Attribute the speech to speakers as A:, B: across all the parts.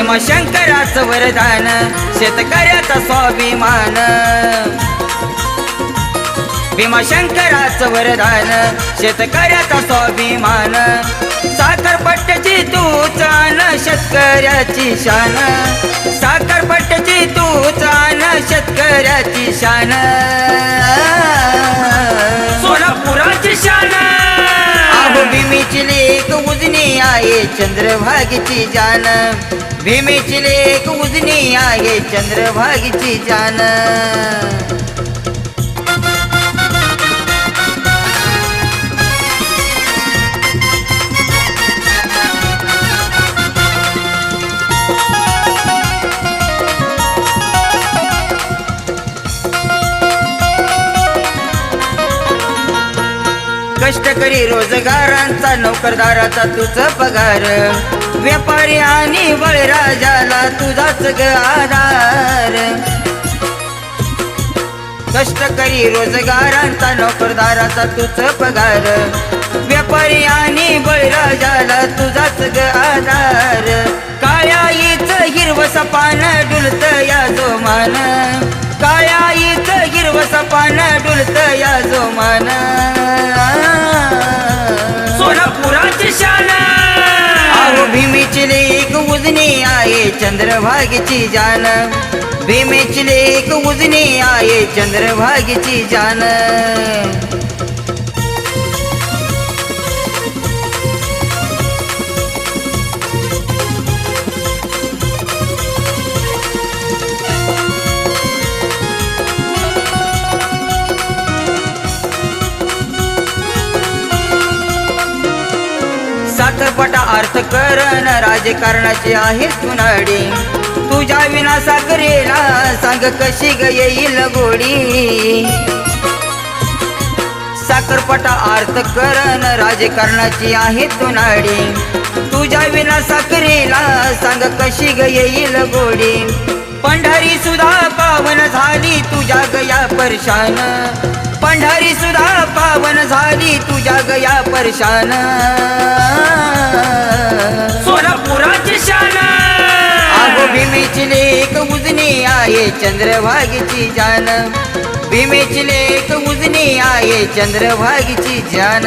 A: भीमशंकराचं वरदान शेतकऱ्याचा स्वाभिमान. भीमशंकराचं वरदान शेतकऱ्याचा स्वाभिमान. साखरपट्ट्याची तू चान शेतकऱ्याची शान. साखरपट्ट्याची तू चान शेतकऱ्याची शान. सोलापुराची शान. चंद्रभागीची जान. भीमीची लेख उजनी आहे चंद्रभागीची जान. कष्टकरी रोजगारांचा नोकरदाराचा तुझ पगार. व्यापारी आणि बळीराजाला तुझाच ग आधार. कष्टकरी रोजगारांचा नोकरदाराचा तुझ पगार. व्यापारी आणि बळीराजाला तुझाच ग आधार. काळ्याईच हिरव सपान डुलत या जोमान. काळ्याईच हिरव सपान डुलत या जो मान चंद्रभागीची जान. भीमेची लेख उजनी आहे चंद्रभागीची जान. सातपटा अर्थ करण राजकारणाची आहे सुनाडी तुझ्या विनासा करेला सांग कशी ग येईल गोडी. साखरपटा अर्थ करण राजकारणाची आहे तुनाडी तुझ्या विना साखरेला सांग कशी ग येईल गोडी. पंढरी सुद्धा पावन झाली तुझ्या गया परशान. पंढरी सुद्धा पावन झाली तुझ्या गया परशान. सोलापुराची शान. अहो भीमेची लेख उजनी आहे चंद्रभागेची जान. भीमेची लेख उजनी आहे चंद्रभागेची जान.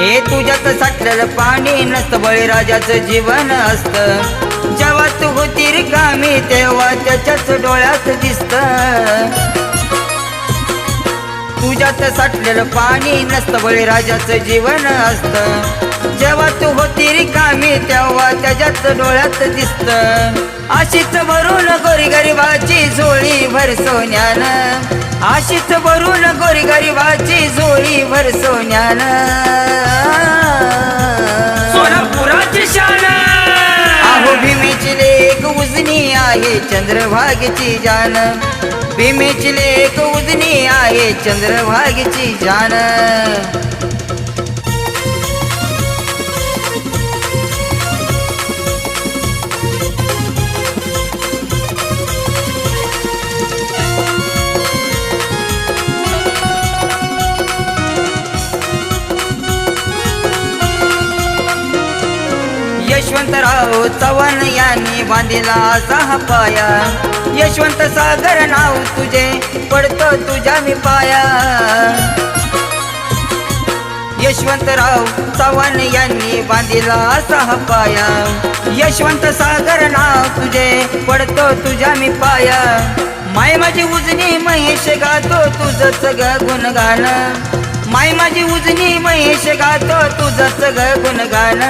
A: हे तुझ्यात साठलेलं पाणी नसतं बळीराजाचं जीवन असत. जेव्हा तू होती रिकामी तेव्हा त्याच्याच डोळ्यात दिसत. तुझ्यात साठलेलं पाणी नसतं बळीराजाचं जीवन असतं. जेव्हा तू होती रिकामी तेव्हा त्याच्याच डोळ्यात दिसत. अशीच भरून गोरी गरिबाची झोळी भर सोन्यानं. अशीच भरून गोरी गरिबाची झोळी भर सोन्यानं. सोलापुराची अहो भीमेची लेख उजनी आहे चंद्रभागेची जान. भीमेची लेख उजनी आहे चंद्रभागीची जान यशवंतराव चव्हाण यांनी बांधिला सहा पाया. यशवंत सागर नाव तुझे पडतो तुझ्या मी पाया. यशवंतराव चव्हाण यांनी बांधिला असा हा पाया. यशवंत सागर नाव तुझे पडतो तुझ्या मी पाया. माय माझी उजनी महेश गातो तुझं सग गुणगान. माय माझी उजनी महेश गातो तुझं सग गुणगान.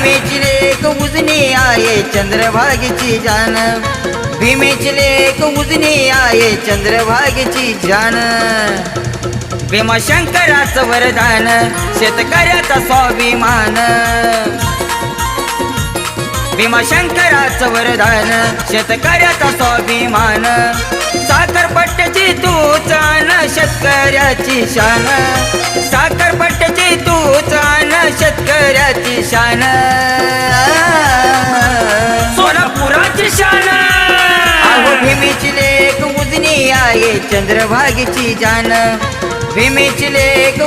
A: भीमेची लेख उजनी आहे चंद्रभागेची जान। भीमेची लेख उजनी आहे चंद्रभागेची जान। भीमशंकराचं वरदान शेतकऱ्याचा स्वाभिमान। भीमाशंकराचं वरदान शेतकऱ्याचा स्वाभिमान। साखरपट्ट्याची तू चान शेतकऱ्याची शान. साखरपट्ट्याची तू चान शेतकऱ्याची शान.
B: सोलापुराची शान.
A: अहो भीमेची लेख उजनी आहे चंद्रभागेची जान. भीमेची लेख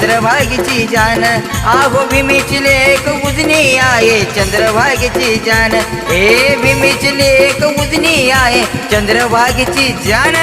A: चंद्रभागीची जान. आहो भीमेची लेख उजनी आहे. चंद्रभागीची जान. हे भीमेची लेख उजनी आहे. चंद्रभागीची जान.